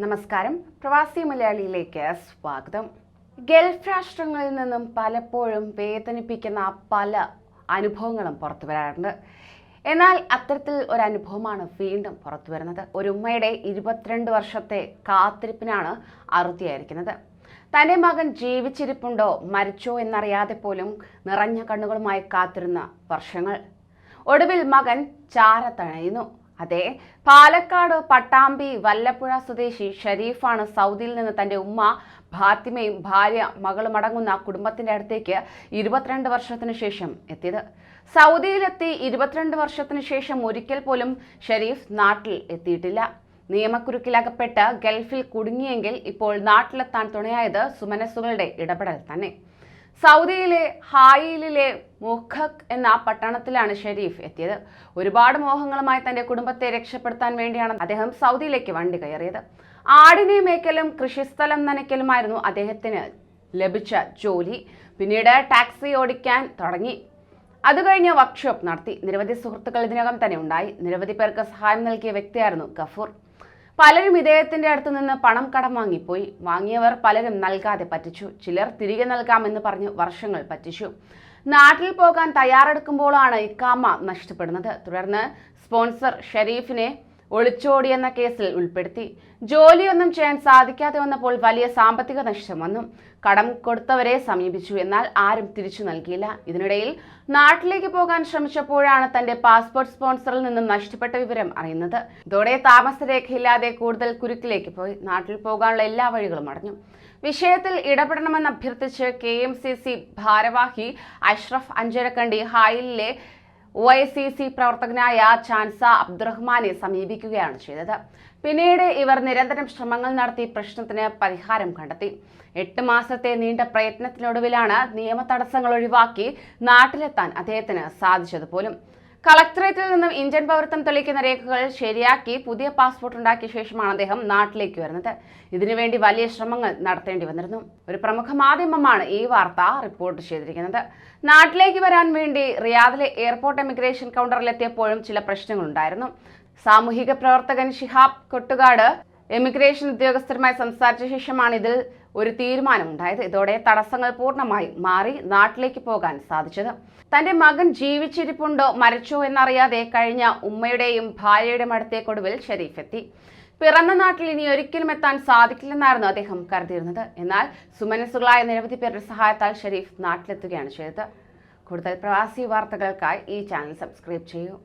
നമസ്കാരം. പ്രവാസി മലയാളിയിലേക്ക് സ്വാഗതം. ഗൾഫ് രാഷ്ട്രങ്ങളിൽ നിന്നും പലപ്പോഴും വേദനിപ്പിക്കുന്ന പല അനുഭവങ്ങളും പുറത്തു വരാറുണ്ട്. എന്നാൽ അത്തരത്തിൽ ഒരു അനുഭവമാണ് വീണ്ടും പുറത്തു വരുന്നത്. ഒരു ഉമ്മയുടെ ഇരുപത്തിരണ്ട് വർഷത്തെ കാത്തിരിപ്പിനാണ് അറുതിയായിരിക്കുന്നത്. തന്റെ മകൻ ജീവിച്ചിരിപ്പുണ്ടോ മരിച്ചോ എന്നറിയാതെ പോലും നിറഞ്ഞ കണ്ണുകളുമായി കാത്തിരുന്ന വർഷങ്ങൾ. ഒടുവിൽ മകൻ ചാരത്തണയുന്നു അതെ പാലക്കാട് പട്ടാമ്പി വല്ലപ്പുഴ സ്വദേശി ഷരീഫാണ് സൗദിയിൽ നിന്ന് തന്റെ ഉമ്മ ഫാത്തിമയും ഭാര്യ മകളും അടങ്ങുന്ന കുടുംബത്തിന്റെ അടുത്തേക്ക് ഇരുപത്തിരണ്ട് വർഷത്തിനു ശേഷം എത്തിയത്. സൗദിയിലെത്തി ഇരുപത്തിരണ്ട് വർഷത്തിനു ശേഷം ഒരിക്കൽ പോലും ഷരീഫ് നാട്ടിൽ എത്തിയിട്ടില്ല. നിയമക്കുരുക്കിലകപ്പെട്ട് ഗൾഫിൽ കുടുങ്ങിയെങ്കിൽ ഇപ്പോൾ നാട്ടിലെത്താൻ തുണയായത് സുമനസ്സുകളുടെ ഇടപെടൽ തന്നെ. സൗദിയിലെ ഹായിലിലെ മുഖക് എന്ന പട്ടണത്തിലാണ് ഷെരീഫ് എത്തിയത്. ഒരുപാട് മോഹങ്ങളുമായി തന്റെ കുടുംബത്തെ രക്ഷപ്പെടുത്താൻ വേണ്ടിയാണ് അദ്ദേഹം സൗദിയിലേക്ക് വണ്ടി കയറിയത്. ആടിനെ മേക്കലും കൃഷിസ്ഥലം നനയ്ക്കലുമായിരുന്നു അദ്ദേഹത്തിന് ലഭിച്ച ജോലി. പിന്നീട് ടാക്സി ഓടിക്കാൻ തുടങ്ങി. അത് കഴിഞ്ഞ് വർക്ക്ഷോപ്പ് നടത്തി. നിരവധി സുഹൃത്തുക്കൾ ഇതിനകം തന്നെ ഉണ്ടായി. നിരവധി പേർക്ക് സഹായം നൽകിയ വ്യക്തിയായിരുന്നു ഗഫൂർ. പലരും ഇദ്ദേഹത്തിന്റെ അടുത്ത് നിന്ന് പണം കടം വാങ്ങിപ്പോയി. വാങ്ങിയവർ പലരും നൽകാതെ പറ്റിച്ചു. ചിലർ തിരികെ നൽകാമെന്ന് പറഞ്ഞ് വർഷങ്ങൾ പറ്റിച്ചു. നാട്ടിൽ പോകാൻ തയ്യാറെടുക്കുമ്പോഴാണ് ഇക്കാമ നഷ്ടപ്പെടുന്നത്. തുടർന്ന് സ്പോൺസർ ഷെരീഫിനെ ഒളിച്ചോടി എന്ന കേസിൽ ഉൾപ്പെടുത്തി. ജോലിയൊന്നും ചെയ്യാൻ സാധിക്കാതെ വന്നപ്പോൾ വലിയ സാമ്പത്തിക നഷ്ടം വന്നു. കടം കൊടുത്തവരെ സമീപിച്ചു എന്നാൽ ആരും തിരിച്ചു നൽകിയില്ല. ഇതിനിടയിൽ നാട്ടിലേക്ക് പോകാൻ ശ്രമിച്ചപ്പോഴാണ് തന്റെ പാസ്പോർട്ട് സ്പോൺസറിൽ നിന്നും നഷ്ടപ്പെട്ട വിവരം അറിയുന്നത്. ഇതോടെ താമസരേഖയില്ലാതെ കൂടുതൽ കുരുക്കിലേക്ക് പോയി. നാട്ടിൽ പോകാനുള്ള എല്ലാ വഴികളും അടഞ്ഞു. വിഷയത്തിൽ ഇടപെടണമെന്ന് അഭ്യർത്ഥിച്ച് കെ എം സി സി ഭാരവാഹി അഷ്റഫ് അഞ്ചരക്കണ്ടി ഹായിലിലെ ഒ ഐ സി സി പ്രവർത്തകനായ ചാൻസ അബ്ദുറഹ്മാനെ സമീപിക്കുകയാണ് ചെയ്തത്. പിന്നീട് ഇവർ നിരന്തരം ശ്രമങ്ങൾ നടത്തി പ്രശ്നത്തിന് പരിഹാരം കണ്ടെത്തി. എട്ട് മാസത്തെ നീണ്ട പ്രയത്നത്തിനൊടുവിലാണ് നിയമ തടസ്സങ്ങൾ ഒഴിവാക്കി നാട്ടിലെത്താൻ അദ്ദേഹത്തിന് സാധിച്ചത് പോലും കളക്ടറേറ്റിൽ നിന്നും ഇന്ത്യൻ പൗരത്വം തെളിയിക്കുന്ന രേഖകൾ ശരിയാക്കി പുതിയ പാസ്പോർട്ട് ഉണ്ടാക്കിയ ശേഷമാണ് അദ്ദേഹം നാട്ടിലേക്ക് വരുന്നത്. ഇതിനുവേണ്ടി വലിയ ശ്രമങ്ങൾ നടത്തേണ്ടി വന്നിരുന്നു. ഒരു പ്രമുഖ മാധ്യമമാണ് ഈ വാർത്ത റിപ്പോർട്ട് ചെയ്തിരിക്കുന്നത്. നാട്ടിലേക്ക് വരാൻ വേണ്ടി റിയാദിലെ എയർപോർട്ട് എമിഗ്രേഷൻ കൗണ്ടറിലെത്തിയപ്പോഴും ചില പ്രശ്നങ്ങളുണ്ടായിരുന്നു. സാമൂഹിക പ്രവർത്തകൻ ഷിഹാബ് കൊട്ടുകാട് എമിഗ്രേഷൻ ഉദ്യോഗസ്ഥരുമായി സംസാരിച്ച ശേഷമാണ് ഇതിൽ ഒരു തീരുമാനമുണ്ടായത്. ഇതോടെ തടസ്സങ്ങൾ പൂർണമായി മാറി നാട്ടിലേക്ക് പോകാൻ സാധിച്ചത്. തന്റെ മകൻ ജീവിച്ചിരിപ്പുണ്ടോ മരിച്ചോ എന്നറിയാതെ കഴിഞ്ഞ ഉമ്മയുടെയും ഭാര്യയുടെയും അടുത്തേക്കൊടുവിൽ ഷെരീഫ് എത്തി. പിറന്ന നാട്ടിൽ ഇനി ഒരിക്കലും എത്താൻ സാധിക്കില്ലെന്നായിരുന്നു അദ്ദേഹം കരുതിയിരുന്നത്. എന്നാൽ സുമനസ്സുകളായ നിരവധി പേരുടെ സഹായത്താൽ ഷെരീഫ് നാട്ടിലെത്തുകയാണ് ചെയ്തത്. കൂടുതൽ പ്രവാസി വാർത്തകൾക്കായി ഈ ചാനൽ സബ്സ്ക്രൈബ് ചെയ്യൂ.